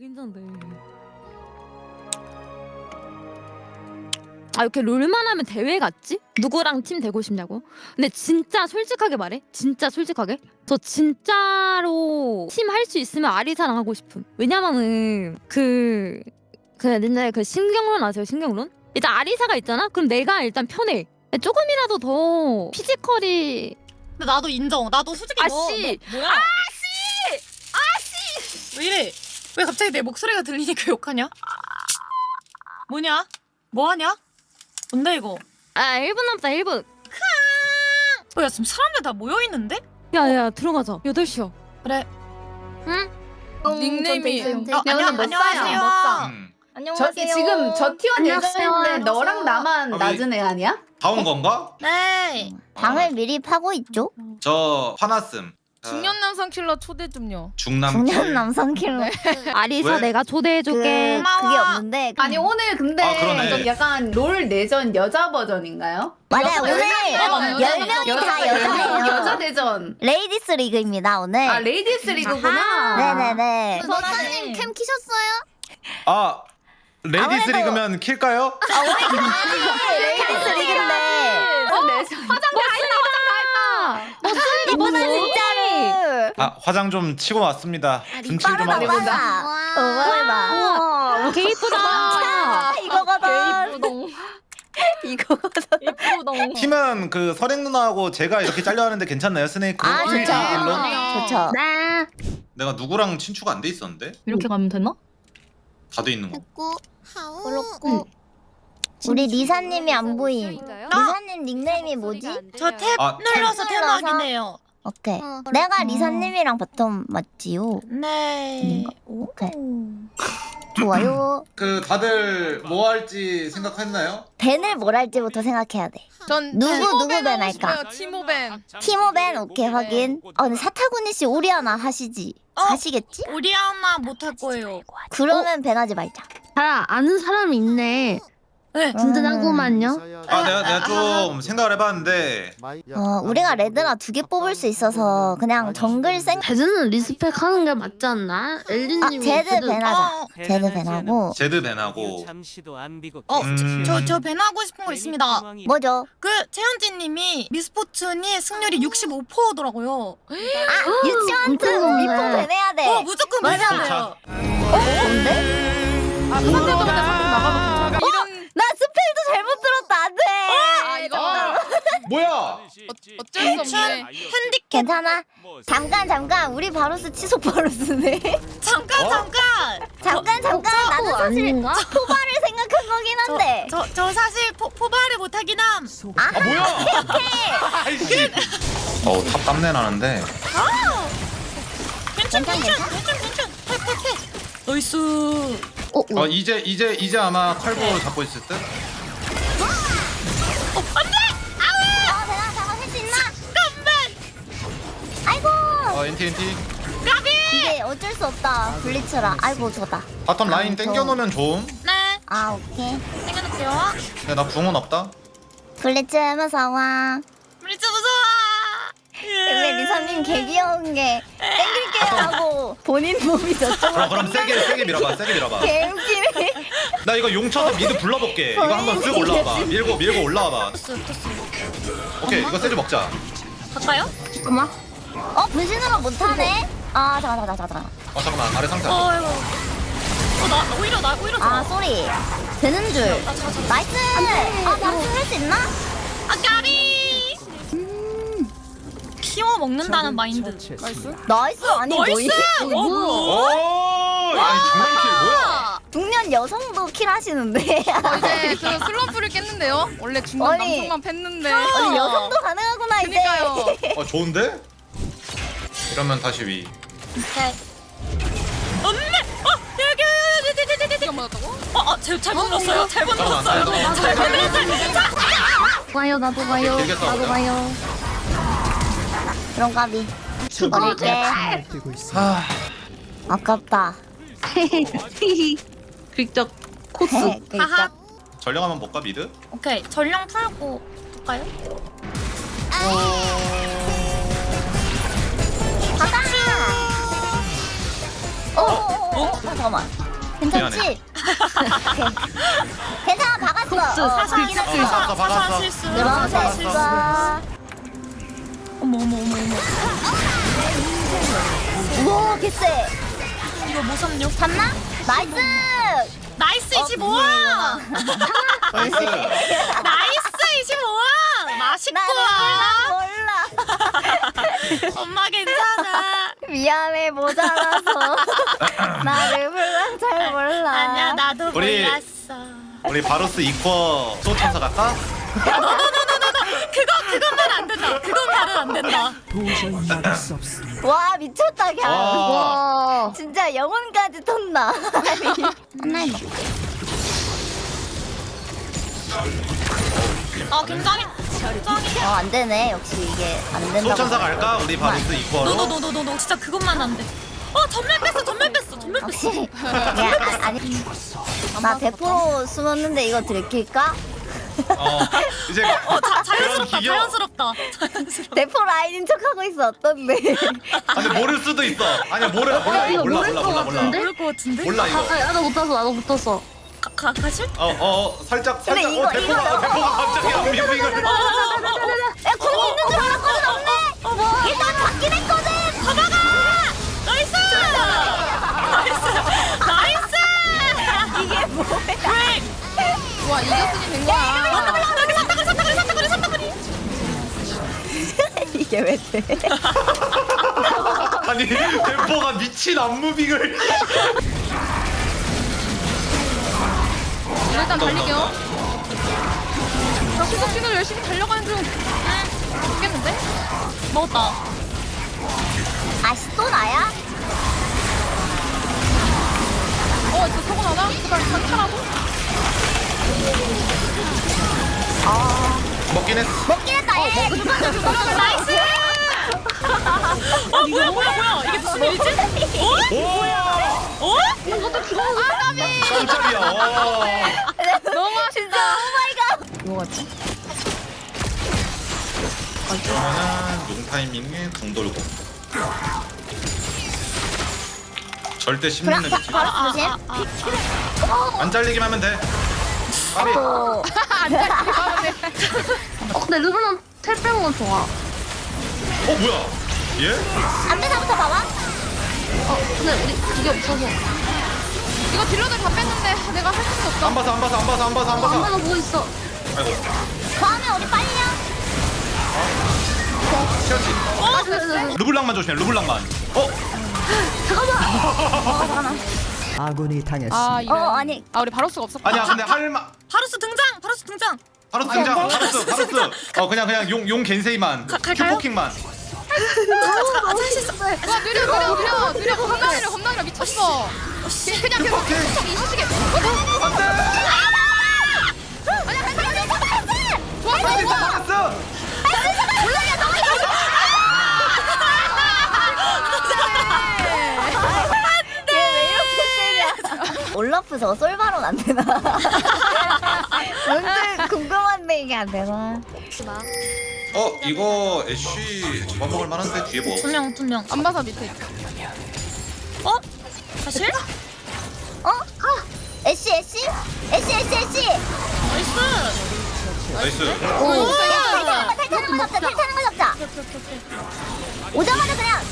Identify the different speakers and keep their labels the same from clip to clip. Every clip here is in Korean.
Speaker 1: 괜찮네. 아 이렇게 롤만 하면 대회 같지? 누구랑 팀 되고 싶냐고? 근데 진짜 솔직하게 말해. 진짜 솔직하게. 저 진짜로 팀 할 수 있으면 아리사랑 하고 싶음. 왜냐면은 그... 그 옛날에 그 신경론 아세요? 신경론? 일단 아리사가 있잖아? 그럼 내가 일단 편해. 조금이라도 더 피지컬이
Speaker 2: 근데 나도 인정. 나도 솔직히 너,
Speaker 1: 아씨!
Speaker 2: 너 뭐야? 아씨! 아씨! 왜 이래? 왜 갑자기 내 목소리가 들리니까 욕하냐? 뭐냐? 뭐하냐? 뭔데 이거?
Speaker 1: 아 1분 남았다 1분.
Speaker 2: 어, 야 지금 사람들 다 모여 있는데?
Speaker 1: 야야 들어가자. 8시야.
Speaker 2: 그래.
Speaker 3: 닉네임이
Speaker 2: 어,
Speaker 3: 야,
Speaker 2: 안녕,
Speaker 3: 몇
Speaker 2: 안녕하세요.
Speaker 4: 음.
Speaker 3: 안녕하세요.
Speaker 5: 저 지금 저 티원
Speaker 3: 안녕하세요.
Speaker 5: 예전인데 너랑 나만
Speaker 4: 아,
Speaker 5: 낮은 애 아니야?
Speaker 4: 다온 건가?
Speaker 2: 네.
Speaker 6: 방을 미리 파고 있죠?
Speaker 4: 저 화났음. 어,
Speaker 3: 중년 남성 킬러 초대 좀요.
Speaker 4: 중남.
Speaker 6: 중년 남성 킬러.
Speaker 1: 아리사
Speaker 4: 왜?
Speaker 1: 내가
Speaker 6: 그,
Speaker 1: 초대해줄게.
Speaker 2: 고마워.
Speaker 6: 그게 없는데.
Speaker 5: 아니 오늘 근데
Speaker 4: 아, 그러네.
Speaker 5: 좀 약간 롤 내전 여자 버전인가요?
Speaker 6: 맞아요. 오늘. 열 명이 다 여자예요.
Speaker 5: 여자 대전.
Speaker 6: 레이디스 리그입니다 오늘.
Speaker 5: 아 레이디스 리그구나.
Speaker 6: 네네네.
Speaker 2: 선생님
Speaker 6: 캠 키셨어요?
Speaker 4: 아 레이디스
Speaker 6: 아무래도-
Speaker 4: 리그면 킬까요?
Speaker 6: 레이디스 리그인데.
Speaker 5: 어, 내전.
Speaker 6: 이쁘다 진짜로.
Speaker 4: 아 화장 좀 치고 왔습니다. 분칠 좀
Speaker 6: 빠르다
Speaker 4: 하고.
Speaker 6: 빠르다. 어.
Speaker 1: 우와 개 이쁘다.
Speaker 6: 아, 이거거든. 이거거든.
Speaker 3: 이쁘동.
Speaker 4: 팀은 그 설행 누나하고 제가 이렇게 잘려 하는데 괜찮나요 스네이크?
Speaker 6: 아
Speaker 4: 일,
Speaker 6: 좋죠.
Speaker 4: 이, 일로?
Speaker 6: 좋죠.
Speaker 1: 네.
Speaker 4: 내가 누구랑 친추가 안 돼 있었는데?
Speaker 2: 이렇게 가면 되나?
Speaker 4: 다 돼 있는 거.
Speaker 6: 그렇고. 우리 리사님이 안 보임. 리사님 닉네임이 뭐지?
Speaker 2: 저 탭
Speaker 4: 아,
Speaker 2: 눌러서
Speaker 6: 탭 눌러서?
Speaker 2: 확인해요.
Speaker 6: 오케이. 내가 리사님이랑 바텀 맞지요?
Speaker 2: 네.
Speaker 6: 오케이. 좋아요.
Speaker 4: 그 다들 뭐 할지 생각했나요?
Speaker 6: 벤을 뭘 할지부터 생각해야 돼.
Speaker 3: 전
Speaker 6: 누구,
Speaker 3: 티모벤
Speaker 6: 누구 벤
Speaker 3: 하고
Speaker 6: 할까?
Speaker 3: 싶어요, 티모벤.
Speaker 6: 티모벤 오케이 확인. 어 근데 사타구니 씨 오리아나 하시지?
Speaker 2: 어.
Speaker 6: 하시겠지?
Speaker 2: 오리아나 못할 거예요.
Speaker 6: 그러면 벤 하지 말자.
Speaker 7: 잘 아는 사람이 있네.
Speaker 2: 네.
Speaker 7: 든든하구만요.
Speaker 4: 아 내가 내가 좀 생각을 해봤는데
Speaker 6: 어 우리가 레드나 두개 뽑을 수 있어서 그냥 정글 생.
Speaker 7: 배드는 리스펙 하는 게 맞지 않나? 엘리님이
Speaker 6: 아 제드
Speaker 7: 배드-
Speaker 6: 벤 하자.
Speaker 2: 어,
Speaker 6: 제드 벤하고
Speaker 4: 제드 벤하고
Speaker 2: 어,
Speaker 4: 음.
Speaker 2: 저, 저벤 하고 싶은 거 있습니다.
Speaker 6: 뭐죠?
Speaker 2: 그, 채연진 님이 미스포츠니 승률이 65%더라고요.
Speaker 6: 아 유치원트
Speaker 7: 엄청
Speaker 6: 미포
Speaker 7: 좋네.
Speaker 6: 벤 해야 돼.
Speaker 2: 어, 무조건 벤 해야 돼요.
Speaker 6: 뭔데?
Speaker 3: 아, 자꾸 나가면 괜찮아. 이런
Speaker 6: 잘못 들었다 안 돼.
Speaker 3: 아 이거
Speaker 4: 뭐야?
Speaker 3: 어, 어쩔 수 없네.
Speaker 2: 핸디캡.
Speaker 6: 괜찮아. 잠깐 잠깐 우리 바로스 치속 바로스네.
Speaker 2: 잠깐,
Speaker 4: 어?
Speaker 2: 잠깐!
Speaker 6: 잠깐 잠깐 나는 사실
Speaker 7: 아닌가?
Speaker 6: 포바를 생각한 거긴
Speaker 2: 저,
Speaker 6: 한데.
Speaker 2: 저, 저 사실 포, 포발을 못하긴 함.
Speaker 4: 아 뭐야? 아이씨. 어우 탑 땀내 나는데.
Speaker 2: 괜찮,
Speaker 6: 괜찮,
Speaker 2: 괜찮, 괜찮, 괜찮. 탭, 탭, 탭. 나이스.
Speaker 7: 어, 어.
Speaker 4: 어 이제 이제 이제 아마 칼보 잡고 있을 듯. NT NT.
Speaker 6: 이게 어쩔 수 없다 블리츠라. 아이고 저다.
Speaker 4: 바텀 라인
Speaker 6: 아, 저-
Speaker 4: 땡겨 놓으면 좋음.
Speaker 2: 네,
Speaker 6: 아 오케이.
Speaker 2: 땡겨놓을게요.
Speaker 4: 근데 나 궁은 없다.
Speaker 6: 블리츠 무서워.
Speaker 2: 블리츠 무서워.
Speaker 6: 왜 리사님 개 귀여운 게 땡길게요 하고 본인 몸이 저쪽으로
Speaker 4: 그럼 그럼 세게 세게 밀어봐. 세게 밀어봐.
Speaker 6: 개 웃기네.
Speaker 4: 나 이거 용 쳐서 미드 불러볼게. 이거 한번 쓱 올라와봐. 밀고 밀고 올라와봐.
Speaker 2: 됐어, 됐어.
Speaker 4: 오케이 이거 세주 먹자.
Speaker 2: 갈까요?
Speaker 7: 잠깐만.
Speaker 6: 어 분신으로 못하네. 아 잠깐 잠깐 잠깐 잠깐.
Speaker 4: 어 잠깐만 아래 상태.
Speaker 2: 어,
Speaker 4: 안
Speaker 2: 아이고. 어, 나, 오히려 나, 오히려
Speaker 6: 아. 쏘리. 되는 줄. 나이스. 아 방금 할수 있나?
Speaker 2: 아, 까비! 키워 먹는다는 마인드.
Speaker 3: 나이스.
Speaker 6: 나이스 아니
Speaker 2: 나이스! 어,
Speaker 4: 오!
Speaker 2: 뭐야?
Speaker 4: 아니 중간킬 뭐야?
Speaker 6: 중년 여성도 킬 하시는데.
Speaker 3: 어, 이제 그 슬럼프를 깼는데요. 원래 중간
Speaker 6: 아니.
Speaker 3: 남성만 팼는데.
Speaker 6: 아니 여성도 가능하구나 이제.
Speaker 3: 그니까요.
Speaker 4: 어 좋은데? 이러면 다시 위.
Speaker 2: 오케이. 엄마! 어, 여기, 여기, 여기, 여기, 여기, 여기.
Speaker 3: 이거 맞았다고?
Speaker 2: 어, 어, 잘, 잘못 눌렀어요. 잘못 눌렀어요. 잘못 눌렀어요.
Speaker 7: 가요, 나도 가요.
Speaker 4: 길게
Speaker 7: 나도
Speaker 4: 싸우자.
Speaker 7: 가요.
Speaker 6: 그런 까비. 버릴게.
Speaker 4: 아
Speaker 6: 아깝다.
Speaker 7: 긁적 코스.
Speaker 2: 하하.
Speaker 6: 그니까.
Speaker 4: 전령 한번 볼까 미드?
Speaker 2: 오케이, 전령 풀고 볼까요?
Speaker 6: 가자. 어, 어, 어, 어, 잠깐만. 괜찮지? 괜찮아, 박았어. 어,
Speaker 2: 사사
Speaker 6: 박긴
Speaker 2: 실수.
Speaker 4: 박았어, 박았어.
Speaker 2: 사사 실수. 어머 어머 어머 어머.
Speaker 6: 우와, 개쎄.
Speaker 2: 이거 뭐 샀냐?
Speaker 6: 봤나? 나이스!
Speaker 2: 나이스
Speaker 6: 어,
Speaker 2: 25원.
Speaker 4: 나이스.
Speaker 2: 나이스 25원. 맛있구만.
Speaker 6: 나는 몰라.
Speaker 2: 엄마 괜찮아.
Speaker 6: 미안해, 모자라서. 나를 몰라, 잘 몰라.
Speaker 2: 아니야 나도
Speaker 4: 우리-
Speaker 2: 몰랐어.
Speaker 4: 우리 바로스 이퀄 소 천사 갈까?
Speaker 2: 그거 그건 말안 된다. 그건 말은 안 된다.
Speaker 6: 와, 미쳤다, 그냥.
Speaker 4: 와.
Speaker 7: 와.
Speaker 6: 진짜 영혼까지 텄나.
Speaker 2: 아 굉장히 굉장히.
Speaker 6: 어, 안 되네. 역시 이게 안 된다고.
Speaker 4: 소천사 갈까? 우리 바로스 이퀄로?
Speaker 2: 노노노노노 진짜 그것만 안 돼. 어 전멸 뺐어 전멸 뺐어 전멸 뺐어.
Speaker 6: 혹시 야, 아, 아니 나 대포로 숨었는데 이거 들킬까?
Speaker 4: 어 이제
Speaker 2: 어 자, 자연스럽다
Speaker 4: 기교
Speaker 2: 자연스럽다 자연스럽다.
Speaker 6: 대포 라인인 척 하고 있어 어떤데?
Speaker 4: 아, 근데 모를 수도 있어 아니야 모르 몰라 이거 몰라
Speaker 7: 모를
Speaker 4: 몰라
Speaker 7: 것
Speaker 4: 몰라 몰라
Speaker 7: 같은데?
Speaker 2: 모를?
Speaker 4: 몰라 이거
Speaker 7: 아, 나도 못 탔어. 나도 못 탔어.
Speaker 2: 가, 가, 가실?
Speaker 4: 어어 어, 살짝
Speaker 6: 근데
Speaker 4: 살짝
Speaker 6: 이거-
Speaker 4: 어 대포가
Speaker 6: 이거-
Speaker 4: 대포가 갑자기 안 비비고
Speaker 6: 야 궁이 있는 줄 알았거든 없네. 일단 받긴 했거든.
Speaker 2: 가봐가! 나이스! 나이스! 나이스! 이게 뭐야?
Speaker 3: 와 이겼으니 된 거야.
Speaker 2: 여기 산다구리 산다구리 산다구리 산다구리
Speaker 6: 이게 왜 돼?
Speaker 4: 아니 대포가 미친 안무빙을
Speaker 3: 일단 달릴게요. 나 후속진을 열심히 달려가는 중. 죽겠는데?
Speaker 2: 먹었다
Speaker 6: 아씨 또 나야?
Speaker 3: 어 이거 사고 나나? 제발 관찰하고.
Speaker 4: 먹긴 했어
Speaker 6: 먹긴 했다. 얘 죽었어 죽었어 나이스.
Speaker 2: 어 뭐야 뭐야 뭐야 이게 무슨 일이지? 어?
Speaker 4: 오
Speaker 2: 어?
Speaker 4: 깜짝이야 와.
Speaker 6: 너무 진짜 오마이갓.
Speaker 3: 뭐가지?
Speaker 4: 그러면은 용 타이밍에 궁 돌고 절대 씹는 애
Speaker 6: 바로 바로 조심.
Speaker 4: 안 잘리기만 하면 돼 까비
Speaker 6: 또
Speaker 7: 어, 근데 르블랑 텔 빼는 건 좋아.
Speaker 4: 어 뭐야 얘?
Speaker 6: 앞에서부터 봐봐.
Speaker 7: 어, 근데 우리 이게 없어서.
Speaker 3: 이거 딜러들 다 뺐는데 내가 할 수가 없어.
Speaker 4: 안 봐서 안 봐서 안 봐서 안 봐서
Speaker 7: 안안
Speaker 4: 봐서
Speaker 7: 받아 보고 있어.
Speaker 4: 아이고
Speaker 6: 다음에 우리 빨리야.
Speaker 4: 시원지 르블랑만 조심해 르블랑만 어?
Speaker 8: 아군이 당했습니다.
Speaker 3: 아 이런.
Speaker 6: 어, 아니.
Speaker 3: 아 우리 바로스가 없었다.
Speaker 4: 아니야 근데 할마
Speaker 2: 바루스 등장! 바루스 등장!
Speaker 4: 바로 등장 바로스 바로스 어 그냥 그냥 용용 겐세이만
Speaker 2: 갈까요?
Speaker 4: 큐포킹만
Speaker 3: 와 느려 느려 느려. 느려 겁나 느려 겁나 느려 미쳤어. 그냥 계속 계속. 아니야. 좋아 좋아 좋아.
Speaker 6: 세냐? 올라프 저 솔바론 안 되나? 문득 궁금한데 이게 안 되나?
Speaker 4: 어 이거 애쉬 잡아먹을 만한데 뒤에 뭐
Speaker 2: 두명 두명
Speaker 3: 안 봐서 밑에.
Speaker 2: 어? 사실?
Speaker 6: 어? 아! 애쉬 애쉬? 애쉬 애쉬 애쉬!
Speaker 2: 나이스!
Speaker 4: 나이스
Speaker 6: 야 탈타는 거 탈타는 거 잡자 탈타는 거 잡자 오자마자 그냥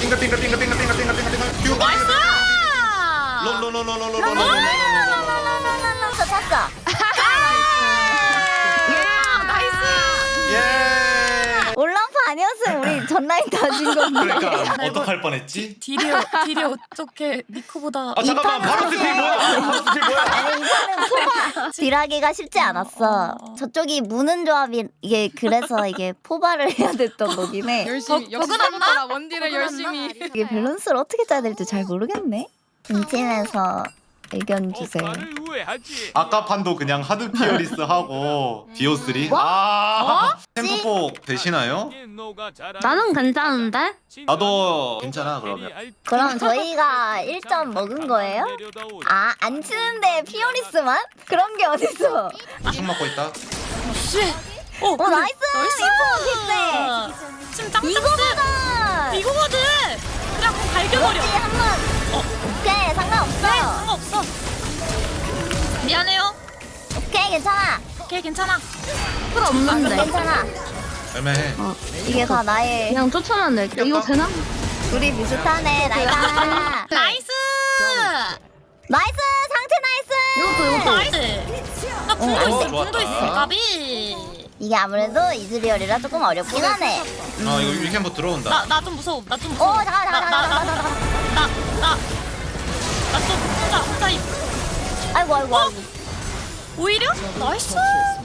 Speaker 4: 빙글 빙글 빙글 빙글 빙글 빙글 빙글 빙글 큐
Speaker 2: 나이스!
Speaker 4: 롤롤롤롤롤롤롤롤롤
Speaker 6: 저 찼어
Speaker 2: 나이스!
Speaker 4: 예.
Speaker 6: 올라프 아니었으면 우리 전라인 다진 건데.
Speaker 4: 그러니까 어떡할 뻔했지?
Speaker 2: 딜이 딜이 어떻게 니코보다
Speaker 4: 아 잠깐만. 바로스 팀 뭐야? 바로스 팀 뭐야?
Speaker 6: 포바 딜하기가 쉽지 않았어. 저쪽이 무는 조합이 이게 그래서 이게 포바를 해야 됐던 거긴 해.
Speaker 3: 열심히
Speaker 2: 버-
Speaker 3: 역시
Speaker 2: 버그났나?
Speaker 3: 사고더라 원딜을 열심히.
Speaker 6: 이게 밸런스를 어떻게 짜야 될지 잘 모르겠네. 인팀에서 의견 주세요.
Speaker 4: 아까 판도 그냥 하드 피어리스 하고 디오3 아. 템포 되시나요?
Speaker 7: 나는 괜찮은데?
Speaker 4: 나도 괜찮아 그러면.
Speaker 6: 그럼 저희가 1점 먹은 거예요? 아 안 치는데 피오리스만? 그런 게 어딨어?
Speaker 4: 총 맞고 있다.
Speaker 6: 오어 나이스!
Speaker 2: 나이스!
Speaker 6: 이거 빅세
Speaker 2: 지금 짱
Speaker 6: 이거보다
Speaker 2: 이거거든! 그냥 갈겨버려.
Speaker 6: 그렇지 한 번 오케이
Speaker 2: 없어. 미안해요.
Speaker 6: 오케이 괜찮아
Speaker 2: 오케이, 괜찮아.
Speaker 7: 필요 없는데.
Speaker 6: 괜찮아
Speaker 4: 애매해.
Speaker 6: 이게 다 나의
Speaker 7: 그냥 쫓아만 낼게. 이거 되나?
Speaker 6: 우리 비슷하네 나이가
Speaker 2: 나이스!
Speaker 6: 나이스 상체 나이스
Speaker 7: 이것도 이것도.
Speaker 2: 나이스! 나 궁도
Speaker 4: 어,
Speaker 2: 있어,
Speaker 4: 좋았다.
Speaker 2: 궁도 있어. 가비.
Speaker 6: 이게 아무래도 이즈리얼이라 조금 어렵긴 하네
Speaker 4: 어 이거 위켄부 들어온다.
Speaker 2: 나, 나 좀 무서워.
Speaker 6: 나좀오
Speaker 2: 무서워.
Speaker 6: 잠깐
Speaker 2: 나,
Speaker 6: 잠깐
Speaker 2: 나,
Speaker 6: 잠깐
Speaker 2: 나,
Speaker 6: 잠깐
Speaker 2: 나, 나, 나좀 혼자, 혼자 이
Speaker 6: 아이고 아이고 아이고
Speaker 2: 오히려? 나이스!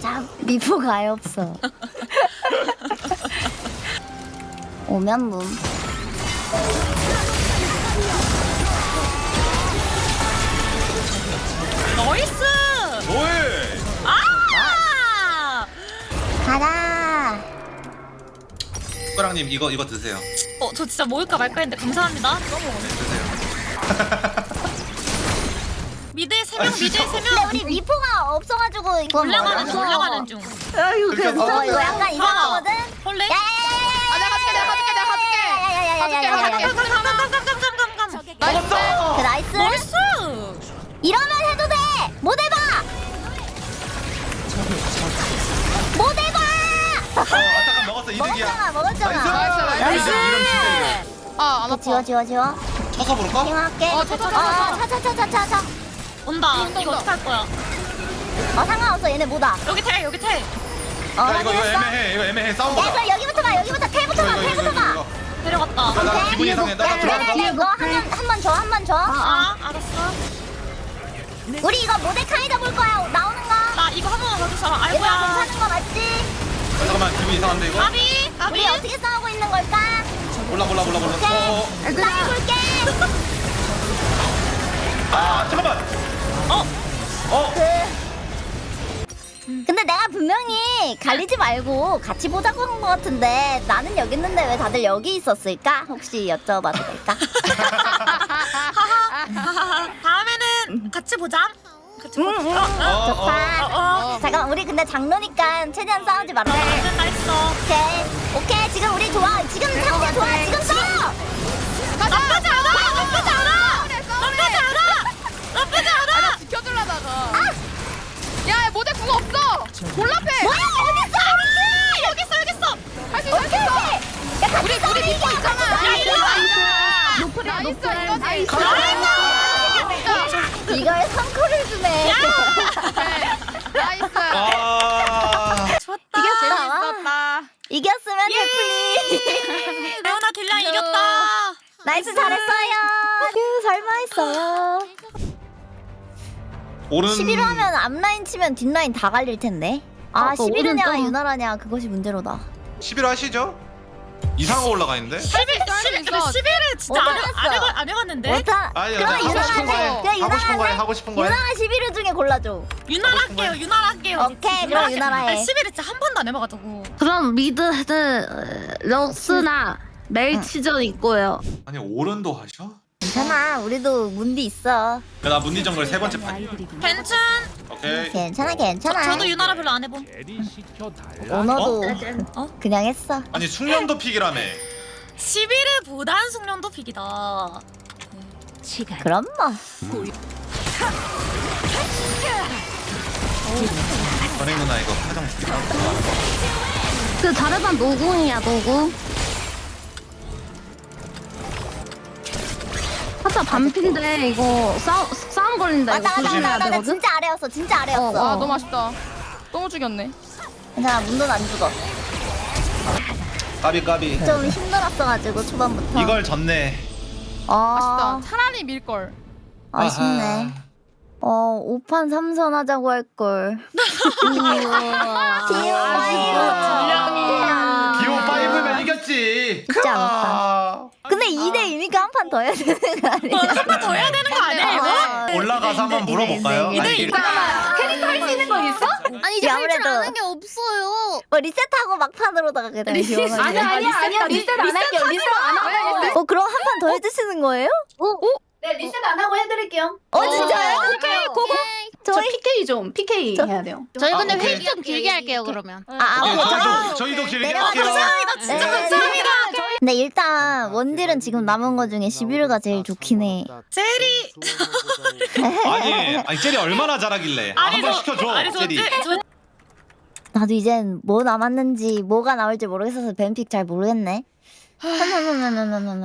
Speaker 6: 자 미포가 아예 없어 오면 문
Speaker 2: 나이스!
Speaker 4: 뭐해?
Speaker 2: 아!
Speaker 6: 가라
Speaker 4: 꼬랑님 이거 이거 드세요.
Speaker 2: 어, 저 진짜 먹을까 말까 했는데 감사합니다.
Speaker 4: 네, 드세요.
Speaker 2: 미드에 세
Speaker 4: 아,
Speaker 2: 명,
Speaker 4: 진짜.
Speaker 2: 미드에 세
Speaker 6: 근데
Speaker 2: 명.
Speaker 6: 우리 미포가 없어가지고 이거
Speaker 2: 올라가는 중. 올라가는 중.
Speaker 7: 아유
Speaker 4: 그렇게
Speaker 6: 어 이거 약간 이상하거든
Speaker 2: 헐래?
Speaker 3: 아 내가 가줄게 내가 가줄게 내가 가줄게
Speaker 6: 야야야야야야야야야
Speaker 2: 깜깜깜깜깜깜깜깜.
Speaker 3: 나이스
Speaker 6: 그 나이스
Speaker 2: 나이스!
Speaker 6: 이러면 해도 돼! 못 해봐! 못 해봐!
Speaker 4: 어 아타칸 먹었어 이득이야.
Speaker 6: 먹었잖아 먹었잖아
Speaker 3: 나이스,
Speaker 6: 나이스!
Speaker 4: 이름 진짜
Speaker 3: 아안 아파
Speaker 6: 지워 지워 지워
Speaker 4: 이득. 쳐서 부를까?
Speaker 6: 힘할게
Speaker 3: 어, 쳐, 쳐, 쳐, 쳐.
Speaker 6: 차차 차 차 차차
Speaker 2: 온다.
Speaker 3: 온다,
Speaker 2: 이거
Speaker 3: 온다.
Speaker 2: 어떡할 거야?
Speaker 6: 어 상관없어 얘네 뭐다
Speaker 2: 여기 태, 여기 태.
Speaker 6: 어
Speaker 4: 야 이거 이거
Speaker 6: 확인했어?
Speaker 4: 애매해 이거 애매해 싸움
Speaker 6: 야
Speaker 4: 보자.
Speaker 6: 그럼 여기부터 가 여기부터 텔부터 가 텔부터 가
Speaker 2: 데려갔다.
Speaker 4: 나, 나 기분이 이상해.
Speaker 6: 나야
Speaker 4: 들어가서.
Speaker 6: 그래 이거 한번한번 줘한 번줘
Speaker 2: 아, 알았어.
Speaker 6: 우리 이거 모데카이 잡을 거야 나오는 거
Speaker 2: 나 이거 한 번만 봐줄 사람.
Speaker 6: 얘들아
Speaker 2: 아이고야.
Speaker 6: 괜찮은 거 맞지?
Speaker 4: 잠깐만 기분 이상한데 이거?
Speaker 2: 까비.
Speaker 6: 우리 어떻게 싸우고 있는 걸까?
Speaker 4: 몰라 몰라 몰라 몰라.
Speaker 6: 오케이
Speaker 4: 어, 어.
Speaker 6: 나 해볼게
Speaker 4: 아 잠깐만.
Speaker 2: 어,
Speaker 4: 어.
Speaker 6: 그 근데 내가 분명히 갈리지 말고 같이 보자고 한 것 같은데 나는 여기 있는데 왜 다들 여기 있었을까? 혹시 여쭤봐도 될까?
Speaker 2: 하하. 다음에는 같이 보자. 같이 보자.
Speaker 6: 응, 응.
Speaker 2: 어, 어,
Speaker 6: 좋다.
Speaker 2: 어, 어.
Speaker 6: 잠깐 우리 근데 장로니까 최대한 싸우지 말아.
Speaker 2: 완전 나이스.
Speaker 6: 오케이 오케이 지금 우리 좋아 지금 상태
Speaker 3: 볼라패
Speaker 6: 뭐야 어딨어?
Speaker 2: 여기 있어, 여기 있어.
Speaker 3: 할수 있어
Speaker 6: 오케이
Speaker 3: 할
Speaker 6: 오케이. 야 같이
Speaker 3: 우리 우리 믿고
Speaker 6: 게
Speaker 3: 있잖아
Speaker 2: 야, 일로 와.
Speaker 3: 나이스 이거지
Speaker 6: 이걸 선코를 주네.
Speaker 3: 나이스
Speaker 4: 아.
Speaker 2: 좋았다.
Speaker 6: 이겼다. 이겼으면 해플리.
Speaker 2: 레오나 딜량 이겼다.
Speaker 6: 나이스 잘했어요. 휴 설마 했어요.
Speaker 4: 오른.
Speaker 6: 11호 하면 앞라인 치면 뒷라인 다 갈릴 텐데. 아,
Speaker 7: 아, 그
Speaker 6: 11호냐
Speaker 7: 오른쪽.
Speaker 6: 유나라냐 그것이 문제로다.
Speaker 4: 11 하시죠? 이상한 거 올라가 있는데?
Speaker 2: 11, 11, 근데 11을 진짜 안, 해, 안, 해봐, 안 해봤는데?
Speaker 6: 못하.
Speaker 4: 아니
Speaker 6: 그럼
Speaker 4: 하고
Speaker 6: 유나라
Speaker 4: 싶은 거 해.
Speaker 6: 해. 그냥
Speaker 4: 하고 싶은 거 해.
Speaker 6: 유나라
Speaker 4: 하고 싶은 거 해.
Speaker 6: 유나라 11호 중에 골라줘.
Speaker 2: 유나라 할게요, 유나라 할게요.
Speaker 6: 오케이, 그럼 유나라 해.
Speaker 2: 아니, 11을 진짜 한 번도 안 해봐가지고.
Speaker 7: 그럼 미드는 럭스나 멜치전 있고요.
Speaker 4: 아니 오른도 하셔?
Speaker 6: 괜찮아. 우리도 문디 있어.
Speaker 4: 야, 나 문디 정글 세 번째 판.
Speaker 2: 괜찮.
Speaker 4: 오케이.
Speaker 6: 괜찮아, 괜찮아.
Speaker 2: 저도 유나라 별로 안 해봄.
Speaker 6: 오너도
Speaker 2: 어?
Speaker 6: 그냥 했어.
Speaker 4: 아니 숙련도 픽이라며.
Speaker 2: 11을 보단 숙련도 픽이다.
Speaker 6: 그럼 뭐.
Speaker 4: 전행 누나 이거 표정.
Speaker 7: 그 자르반 노궁이야 노궁. 살짝 반핀데 이거 싸움 싸움 걸린다 이거
Speaker 6: 맞다, 맞다, 맞다,
Speaker 7: 조심해야
Speaker 6: 맞다. 나
Speaker 7: 되거든.
Speaker 6: 진짜 아래였어. 진짜 아래였어.
Speaker 7: 어,
Speaker 3: 와 너무 아쉽다 너무 죽였네
Speaker 6: 괜찮아, 문도는 안 죽어.
Speaker 4: 까비 까비.
Speaker 6: 좀 힘들었어가지고 초반부터.
Speaker 4: 이걸 졌네.
Speaker 6: 아,
Speaker 3: 아쉽다 차라리 밀 걸
Speaker 6: 아쉽네.
Speaker 4: 아하.
Speaker 6: 어, 5판 3선 하자고 할걸. 귀여워.
Speaker 4: 기호 5면 이겼지.
Speaker 6: 진짜 않았다.
Speaker 4: 아.
Speaker 6: 근데 2대 2니까 한 판 더 해야 되는 거 아니야?
Speaker 2: 어, 한번 더 해야 되는 거 아니야, 이거?
Speaker 4: 올라가서 한번 물어볼까요?
Speaker 2: 이대
Speaker 4: 아니,
Speaker 2: 이대.
Speaker 5: 캐릭터 할 수 있는 거 있어?
Speaker 6: 아니, 이제 아무래도
Speaker 7: 게 없어요.
Speaker 6: 뭐 리셋하고 막판으로다가 그냥 리셋
Speaker 5: 아니야 아니야 아니야 리셋 안 할게요 리셋 안 하고
Speaker 6: 어, 그럼 한 판 더 해주시는 거예요?
Speaker 5: 네 리셋 안 하고 해드릴게요
Speaker 6: 어, 진짜요?
Speaker 5: 오케이 고고 저
Speaker 6: 저희
Speaker 5: PK 좀 PK 해야 돼요
Speaker 7: 저희
Speaker 4: 아,
Speaker 7: 근데
Speaker 4: 오케이.
Speaker 7: 회의 좀 길게 할게요 그러면.
Speaker 6: 아, 아,
Speaker 4: 오케이,
Speaker 6: 오케이.
Speaker 4: 저희도 저희도 길게. 할게요.
Speaker 2: 감사합니다, 진짜
Speaker 6: 네.
Speaker 2: 감사합니다.
Speaker 6: 근데 일단 원딜은 지금 남은 거 중에 11가 제일 좋긴 해.
Speaker 2: 제리
Speaker 4: 아니 아니 젤이 얼마나 잘하길래 아, 한번 시켜줘
Speaker 2: 아니 저,
Speaker 4: 젤이
Speaker 2: 제, 저
Speaker 6: 나도 이젠 뭐 남았는지 뭐가 나올지 모르겠어서 뱀픽 잘 모르겠네.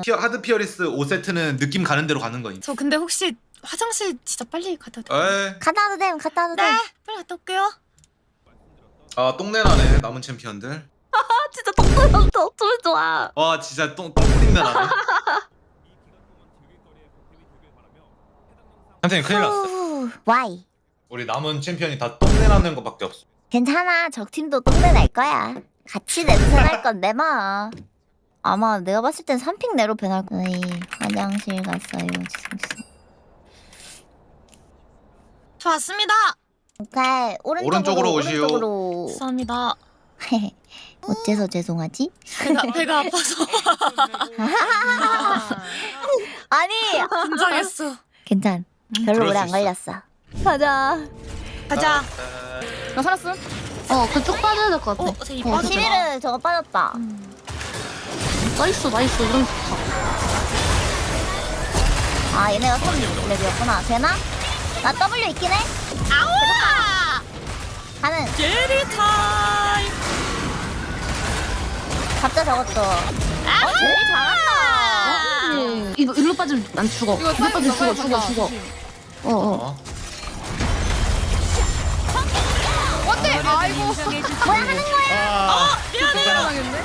Speaker 4: 피어, 하드 피어리스 5세트는 느낌 가는 대로 가는 거임
Speaker 2: 저 근데 혹시 화장실 진짜 빨리 갔다 돼?
Speaker 4: 에이
Speaker 6: 갔다 와도 됨, 갔다 와도
Speaker 2: 네
Speaker 6: 됨.
Speaker 2: 빨리 갔다 올게요
Speaker 4: 아 똥내 나네 남은 챔피언들
Speaker 1: 진짜 똥똥 똥똥 좋아.
Speaker 4: 와 진짜 똥 똥뿌린내 나네 선생님 큰일 났어
Speaker 6: 후, 와이.
Speaker 4: 우리 남은 챔피언이 다 똥내 나는 것밖에 없어
Speaker 6: 괜찮아, 적 팀도 똥내 날 거야. 같이 냄새 날 건데 뭐. 아마 내가 봤을 땐 3픽 내로 변할 거야. 어이, 화장실 갔어요. 죄송해요.
Speaker 2: 저 왔습니다
Speaker 6: 오케이, 오른쪽으로,
Speaker 4: 오른쪽으로 오시오.
Speaker 6: 오른쪽으로.
Speaker 2: 죄송합니다
Speaker 6: 어째서 죄송하지?
Speaker 2: 배가, 배가 아파서
Speaker 6: 아니,
Speaker 2: 긴장했어
Speaker 6: 괜찮. 별로
Speaker 4: 그럴
Speaker 6: 오래
Speaker 4: 수
Speaker 6: 안
Speaker 4: 있어.
Speaker 6: 걸렸어. 가자.
Speaker 2: 가자
Speaker 3: 나 살았음.
Speaker 7: 어 그쪽 빠져야 될 것 같아.
Speaker 2: 어? 제
Speaker 7: 어,
Speaker 6: 11은 저거 빠졌다.
Speaker 7: 나이스 나이스 이런 좋다.
Speaker 6: 아, 얘네가 3렙이었구나. 되나? 나 W 있긴 해?
Speaker 2: 아우야
Speaker 6: 가는.
Speaker 2: 제리 타 임
Speaker 6: 잡자, 저것도. 어, 제일 잘한다.
Speaker 7: 음, 이거 일로 빠지면 난 죽어.
Speaker 3: 이거
Speaker 7: 일로 빠지면 죽어
Speaker 3: 타임
Speaker 7: 죽어 죽어. 어 어.
Speaker 4: 어?
Speaker 3: 어때? 아이고.
Speaker 6: 뭐야, 하는 거야?
Speaker 4: 아
Speaker 3: 당했네.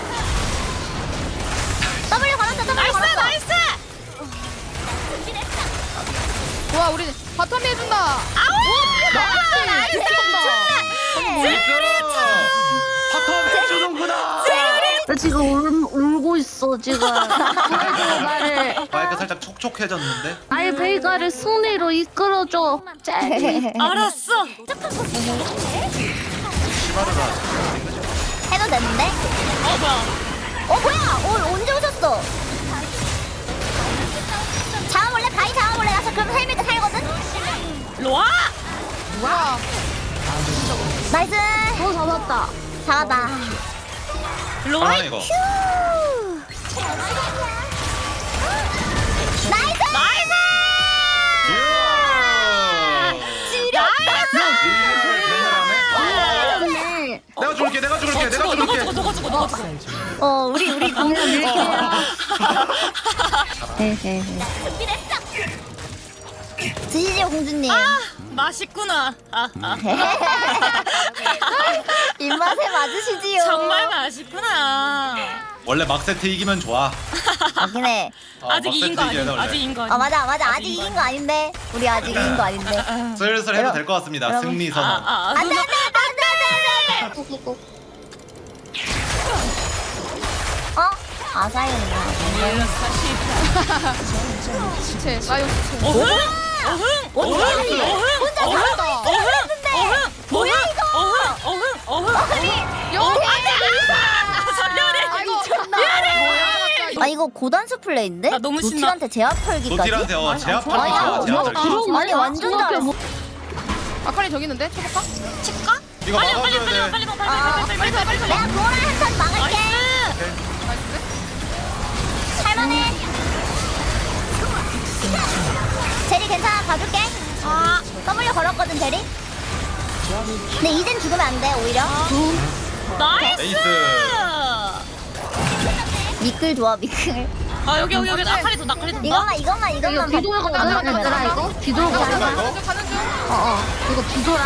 Speaker 6: W 걸었어, W
Speaker 2: 나이스
Speaker 6: 걸었어.
Speaker 2: 나이스
Speaker 3: 와 우리 바텀이 해준다.
Speaker 2: 아우 나이스
Speaker 4: 파텀
Speaker 7: 지금 울, 울고 있어 지금. 나를
Speaker 4: 마이크 살짝 촉촉해졌는데
Speaker 7: 아이 베이가를 승리로 이끌어줘. 쟤.
Speaker 2: 알았어
Speaker 4: 시바르가
Speaker 6: 해도 되는데?
Speaker 2: 어 뭐야
Speaker 6: 어, 뭐야? 어, 언제 오셨어? 잡아볼래? 바위 잡아볼래? 나 그럼 헬멧 살거든?
Speaker 2: 로아
Speaker 3: 와.
Speaker 6: 나이스!
Speaker 7: 어 잡았다.
Speaker 6: 잡았다.
Speaker 2: 로아
Speaker 4: 아 이거
Speaker 6: 휴! 나이스!
Speaker 2: 나이스
Speaker 7: 네.
Speaker 4: 내가 죽을게 내가 죽을게 내가
Speaker 2: 죽어 누가
Speaker 4: 죽을게
Speaker 2: 죽어 누가 죽어 누가 죽어
Speaker 6: 어, 우리, 우리 공연 밀게요.
Speaker 7: 헤헤헤.
Speaker 6: 드시죠, 공주님.
Speaker 2: 맛있구나 아, 아.
Speaker 6: 입맛에 맞으시지요.
Speaker 2: 정말 맛있구나
Speaker 4: 원래 막세트 이기면 좋아
Speaker 6: 맞긴 해.
Speaker 4: 어,
Speaker 2: 아직 이긴 거
Speaker 4: 막세트
Speaker 2: 아니
Speaker 4: 이겨야 돼, 원래.
Speaker 2: 아직 이긴 거
Speaker 6: 어,
Speaker 2: 아니
Speaker 6: 맞아, 맞아. 아직 이긴 거 아닌데. 우리 아직 이긴 거 아닌데.
Speaker 4: 슬슬 해도 될 것 같습니다
Speaker 6: 여러분.
Speaker 4: 승리 선언
Speaker 2: 아 아
Speaker 6: 안 돼, 안 돼, 안 돼, 안 돼, 안 돼! 어? 아사이언이야.
Speaker 3: 제
Speaker 2: 어흥 어흥 어흥!
Speaker 6: 어흥 혼자
Speaker 2: 어흥
Speaker 6: 살았다.
Speaker 2: 어흥
Speaker 6: 뭐야, 이거?
Speaker 2: 어흥 어흥 어흥.
Speaker 6: 미안해. 아, 이거 고단수 플레이인데?
Speaker 2: 나 너무 신나.
Speaker 6: 노틸한테 제압 털기까지?
Speaker 4: 노틸한테 어 제압하기 좋아 제압하기
Speaker 6: 아니, 완전 잘했어.
Speaker 3: 아카리 저기 있는데 쳐볼까?
Speaker 2: 칠까?
Speaker 4: 이거
Speaker 2: 빨리 빨리
Speaker 4: 막아줘야
Speaker 2: 빨리
Speaker 4: 돼
Speaker 2: 빨리 빨리
Speaker 6: 아,
Speaker 2: 빨리 빨리 빨리 빨리 빨리
Speaker 6: 내가 도어를 한턴 막을게. 제리. 근데 이젠 죽으면 안 돼, 오히려.
Speaker 2: 나이스
Speaker 4: 에이스
Speaker 6: 미끌 좋아, 미끌.
Speaker 2: 아 여기 여기 여기 나칼리 도 나칼리 도
Speaker 6: 이것만, 이것만,
Speaker 7: 이거
Speaker 6: 이것만.
Speaker 7: 비돌고
Speaker 6: 봐줄게.
Speaker 7: 가는 이거? 거?
Speaker 4: 이거?
Speaker 3: 가는 중 가는 중.
Speaker 7: 어어. 이거 비돌아.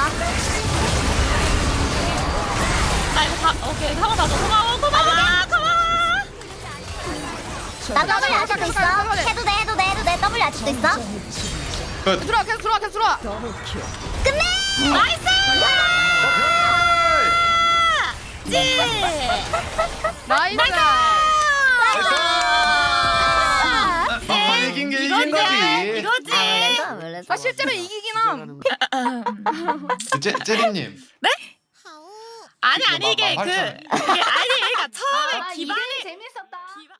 Speaker 2: 나 이거 다 오케이 한번 봐줘 고마워 고마워 고마워
Speaker 6: 나 W 할 수도 있어. 해도 돼, 해도 돼, 해도 돼. W 할 수도 있어.
Speaker 4: 끝
Speaker 3: 들어와 계속 들어와 계속 들어와.
Speaker 6: 끝내!
Speaker 2: 나이스! 찌
Speaker 3: 나이스.
Speaker 4: 막판 이긴 게 이긴
Speaker 2: 이거지.
Speaker 4: 거지.
Speaker 2: 이거지.
Speaker 6: 아, 원래
Speaker 3: 아 실제로 이기긴 함.
Speaker 4: 제, 제리님.
Speaker 2: 아니 아니
Speaker 4: 이거
Speaker 2: 이게
Speaker 4: 막- 그막
Speaker 2: 이게 아니 그러니까 처음에 기반이
Speaker 5: 재밌었다.
Speaker 2: 기반-